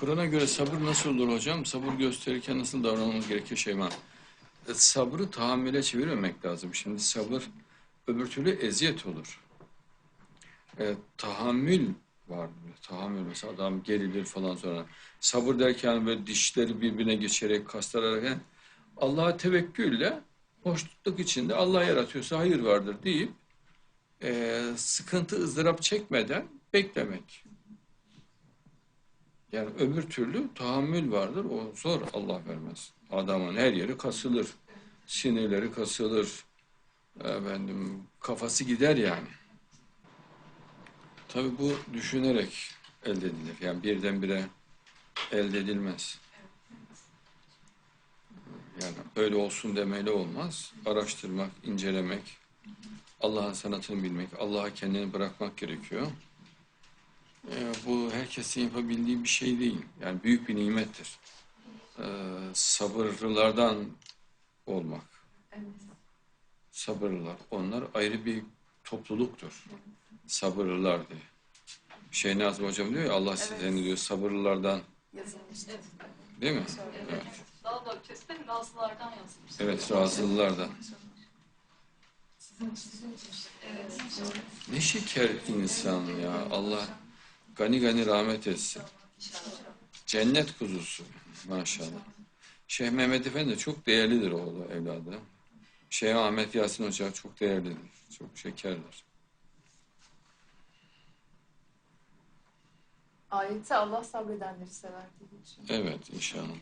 Kur'an'a göre sabır nasıl olur hocam? Sabır gösterirken nasıl davranmamız gerekiyor Şeyma? E, Sabrı tahammüle çevirmemek lazım. Şimdi sabır öbür türlü eziyet olur. E, tahammül var. Tahammül mesela adam gerilir falan sonra. Sabır derken böyle dişleri birbirine geçerek kastırarak Allah'a tevekkülle hoşnutluk içinde Allah yaratıyorsa hayır vardır deyip e, sıkıntı ızdırap çekmeden beklemek. Yani öbür türlü tahammül vardır. O zor Allah vermez. Adamın her yeri kasılır. Sinirleri kasılır. Efendim, kafası gider yani. Tabii bu düşünerek elde edilir. Yani birdenbire elde edilmez. Yani öyle olsun demeyle olmaz. Araştırmak, incelemek, Allah'ın sanatını bilmek, Allah'a kendini bırakmak gerekiyor. Herkesin yapabildiği bir şey değil. Yani büyük bir nimettir. Ee, sabırlılardan olmak. Sabırlılar. Onlar ayrı bir topluluktur. Sabırlılar diye. Şey Nazım Hocam diyor ya Allah sizlerini diyor sabırlılardan yazılmıştı. değil mi? Evet. Daha da ötesinde razılardan yazılmış. Evet razılılardan. Evet. Ne şeker insan ya. Allah gani gani rahmet etsin. Cennet kuzusu maşallah. Şeyh Mehmet Efendi çok değerlidir oğlu evladı. Şeyh Ahmet Yasin Hoca çok değerlidir. Çok şekerdir. Ayette Allah sabredenleri sever diye geçiyor. Evet inşallah.